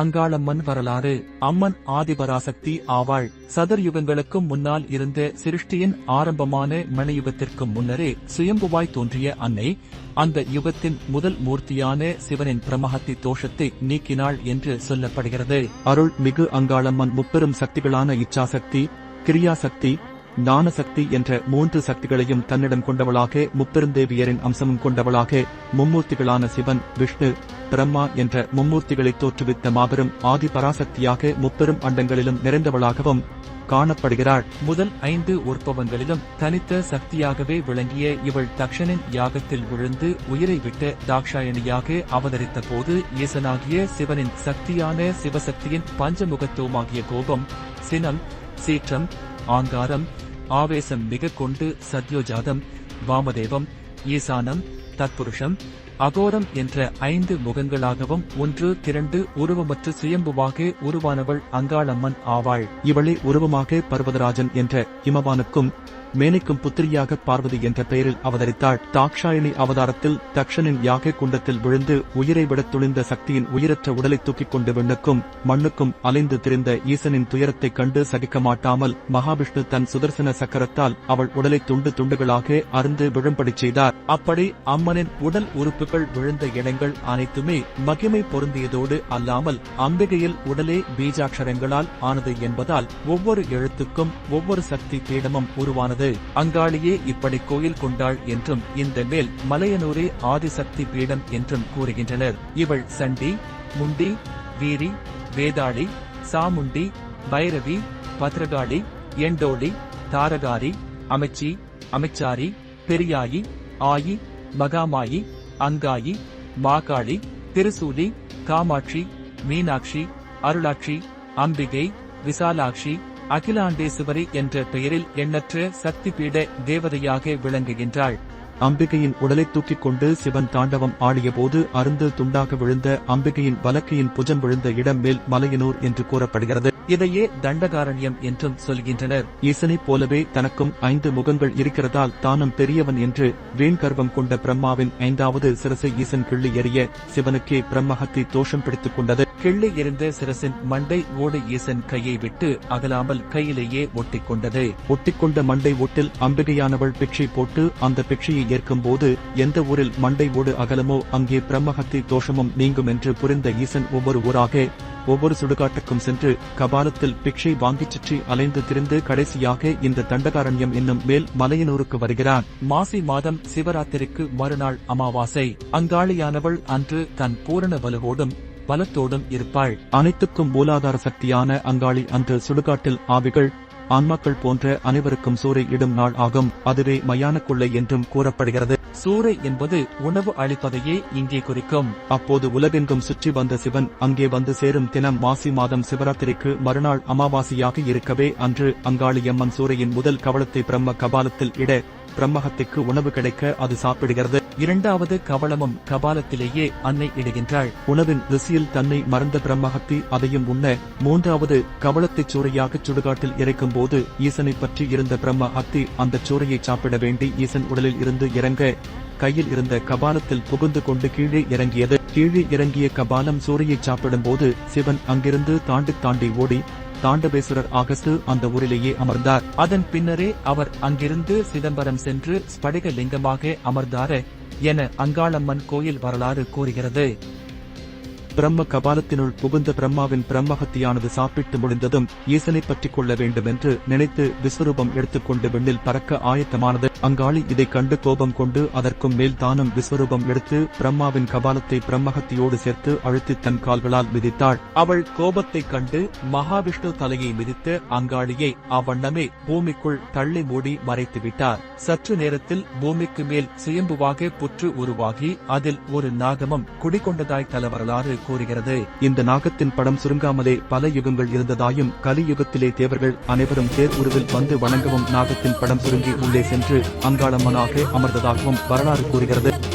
அங்காளம்மன் வரலாறு அம்மன் ஆதிபராசக்தி ஆவாள். சதர் யுகங்களுக்கும் முன்னால் இருந்த சிருஷ்டியின் ஆரம்பமான மணியுகத்திற்கு முன்னரே சுயம்புவாய் தோன்றிய அன்னை அந்த யுகத்தின் முதல் மூர்த்தியான சிவனின் பிரமஹத்தி தோஷத்தை நீக்கினாள் என்று சொல்லப்படுகிறது. அருள் மிகு அங்காளம்மன் முப்பெரும் சக்திகளான இச்சாசக்தி கிரியாசக்தி ஞானசக்தி என்ற மூன்று சக்திகளையும் தன்னிடம் கொண்டவளாக முப்பெருந்தேவியரின் அம்சமும் கொண்டவளாக மும்மூர்த்திகளான சிவன் விஷ்ணு பிரம்மா என்ற மும்மூர்த்திகளை தோற்றுவித்த மாபெரும் ஆதி பராசக்தியாக முப்பெரும் அண்டங்களிலும் நிறைந்தவளாகவும் காணப்படுகிறாள். முதல் ஐந்து உற்பவங்களிலும் தனித்த சக்தியாகவே விளங்கிய இவள் தக்ஷனின் யாகத்தில் விழுந்து உயிரை விட்ட தாக்ஷாயணியாக அவதரித்த போது ஈசனாகிய சிவனின் சக்தியான சிவசக்தியின் பஞ்சமுகத்துவமாகிய கோபம் சினம் சீற்றம் ஆங்காரம் ஆவேசம் மிக கொண்டு சத்யோஜாதம் வாமதேவம் ஈசானம் தத்புருஷம் அகோரம் என்ற ஐந்து முகங்களாகவும் ஒன்று திரண்டு உருவமற்ற சுயம்புவாக உருவானவள் அங்காளம்மன் ஆவாள். இவளே உருவமாக பர்வதராஜன் என்ற இமவானுக்கும் மேனைக்கும் புத்திரியாக பார்வதி என்ற பெயரில் அவதரித்தாள். தாக்ஷாயணி அவதாரத்தில் தக்ஷனின் யாக குண்டத்தில் விழுந்து உயிரை விடத் துளிந்த சக்தியின் உயிரற்ற உடலை தூக்கிக் கொண்டு விண்ணுக்கும் மண்ணுக்கும் அலைந்து திரிந்த ஈசனின் துயரத்தைக் கண்டு சகிக்க மாட்டாமல் மகாவிஷ்ணு தன் சுதர்சன சக்கரத்தால் அவள் உடலை துண்டு துண்டுகளாக அருந்து விழும்படி செய்தார். அப்படி அம்மனின் உடல் உறுப்பு உறுப்புகள் விழுந்த இடங்கள் அனைத்துமே மகிமை பொருந்தியதோடு அல்லாமல் அம்பிகையில் உடலே பீஜாட்சரங்களால் ஆனது என்பதால் ஒவ்வொரு எழுத்துக்கும் ஒவ்வொரு சக்தி பீடமும் உருவானது. அங்காளியே இப்படி கோயில் கொண்டாள் என்றும் இந்த மேல் மலையனூரே ஆதிசக்தி பீடம் என்றும் கூறுகின்றனர். இவள் சண்டி முண்டி வீரி வேதாளி சாமுண்டி பைரவி பத்ரகாளி எண்டோளி தாரகாரி அமைச்சி அமைச்சாரி பெரியாயி ஆயி மகாமாயி அங்காயி மாகாளி திருசூலி காமாட்சி மீனாட்சி அருளாட்சி அம்பிகை விசாலாட்சி அகிலாண்டேசுவரி என்ற பெயரில் எண்ணற்ற சக்தி பீட தேவதையாக விளங்குகின்றாள். அம்பிகையின் உடலை தூக்கிக் கொண்டு சிவன் தாண்டவம் ஆடியபோது அருந்து துண்டாக விழுந்த அம்பிகையின் வலக்கையின் புஜம் விழுந்த இடம் மேல் மலையனூர் என்று கூறப்படுகிறது. இதையே தண்டகாரண்யம் என்றும் சொல்கின்றனர். ஈசனைப் போலவே தனக்கும் ஐந்து முகங்கள் இருக்கிறதால் தானும் பெரியவன் என்று வீண்கர்வம் கொண்ட பிரம்மாவின் ஐந்தாவது சிரசை ஈசன் கிள்ளி எறிய சிவனுக்கே பிரம்மஹத்தி தோஷம் பிடித்துக் கொண்டது. கிள்ளி எறிந்த சிரசின் மண்டை ஓடு ஈசன் கையை விட்டு அகலாமல் கையிலேயே ஒட்டிக் கொண்டது. ஒட்டிக்கொண்ட மண்டை ஓட்டில் அம்பிகையானவள் பிக்ஷை போட்டு அந்த பிக்ஷையை ஏற்கும் போது எந்த ஊரில் மண்டை ஓடு அகலமோ அங்கே பிரம்மஹத்தி தோஷமும் நீங்கும் என்று புரிந்த ஈசன் ஒவ்வொரு ஊராக ஒவ்வொரு சுடுகாட்டுக்கும் சென்று கபாலத்தில் பிக்ஷை வாங்கிச் சுற்றி அலைந்து திரிந்து கடைசியாக இந்த தண்டகாரண்யம் என்னும் மேல் மலையனூருக்கு வருகிறான். மாசி மாதம் சிவராத்திரிக்கு மறுநாள் அமாவாசை. அங்காளியானவள் அன்று தன் பூரண வலுவோடும் பலத்தோடும் இருப்பாள். அனைத்துக்கும் மூலாதார சக்தியான அங்காளி அன்று சுடுகாட்டில் ஆவிகள் ஆன்மாக்கள் போன்ற அனைவருக்கும் சூறை இடும் நாள் ஆகும். அதுவே மயான கொள்ளை என்றும் கூறப்படுகிறது. சூறை என்பது உணவு அளிப்பதையே இங்கே குறிக்கும். அப்போது உலகெங்கும் சுற்றி வந்த சிவன் அங்கே வந்து சேரும் தினம் மாசி மாதம் சிவராத்திரிக்கு மறுநாள் அமாவாசையாக இருக்கவே அன்று அங்காளியம்மன் சூரையின் முதல் கவளத்தை பிரம்ம கபாலத்தில் இட பிரம்மகத்திற்கு உணவு கிடைக்க அது சாப்பிடுகிறது. இரண்டாவது கவளமும் கபாலத்திலேயே அன்னை இடுகின்றாள். உணவின் ருசியில் தன்னை மறந்த பிரம்மஹத்தி அதையும் உண்ண மூன்றாவது கவளத்தைச் சூறையாக சுடுகாட்டில் இறைக்கும் போது ஈசனை பற்றி இருந்த பிரம்மஹத்தி அந்த சூறையை சாப்பிட வேண்டி ஈசன் உடலில் இருந்து இறங்க கையில் இருந்த கபாலத்தில் புகுந்து கொண்டு கீழே இறங்கியது. கீழே இறங்கிய கபாலம் சூறையை சாப்பிடும் போது சிவன் அங்கிருந்து தாண்டி தாண்டி ஓடி தாண்டவேஸ்வரர் ஆகஸ்து அந்த ஊரிலேயே அமர்ந்தார். அதன் பின்னரே அவர் அங்கிருந்து சிதம்பரம் சென்று ஸ்படிக லிங்கமாக அமர்ந்தார என அங்காளம்மன் கோயில் வரலாறு கூறுகிறது. பிரம்ம கபாலத்தினுள் புகுந்த பிரம்மாவின் பிரம்மஹத்தியானது சாப்பிட்டு முடிந்ததும் ஈசனை பற்றிக் கொள்ள வேண்டும் என்று நினைத்து விஸ்வரூபம் எடுத்துக்கொண்டு விண்ணில் பறக்க ஆயத்தமானது. அங்காளி இதைக் கண்டு கோபம் கொண்டு அதற்கும் மேல் தானும் விஸ்வரூபம் எடுத்து பிரம்மாவின் கபாலத்தை பிரம்மஹத்தியோடு சேர்த்து அழுத்தி தன் கால்களால் மிதித்தாள். அவள் கோபத்தைக் கண்டு மகாவிஷ்ணு தலையை மிதித்து அங்காளியை அவ்வண்ணமே பூமிக்குள் தள்ளி மூடி மறைத்துவிட்டார் சற்று நேரத்தில் பூமிக்கு மேல் சுயம்புவாக புற்று உருவாகி அதில் ஒரு நாகமும் குடிகொண்டதாய் தல வரலாறு கூறுகிறது. இந்த நாகத்தின் படம் சுருங்காமலே பல யுகங்கள் இருந்ததாயும் கலியுகத்திலே தேவர்கள் அனைவரும் தேர் உருவில் வந்து வணங்கவும் நாகத்தின் படம் சுருங்கி உள்ளே சென்று அங்காளம்மனாக அமர்ந்ததாகவும் வரலாறு கூறுகிறது.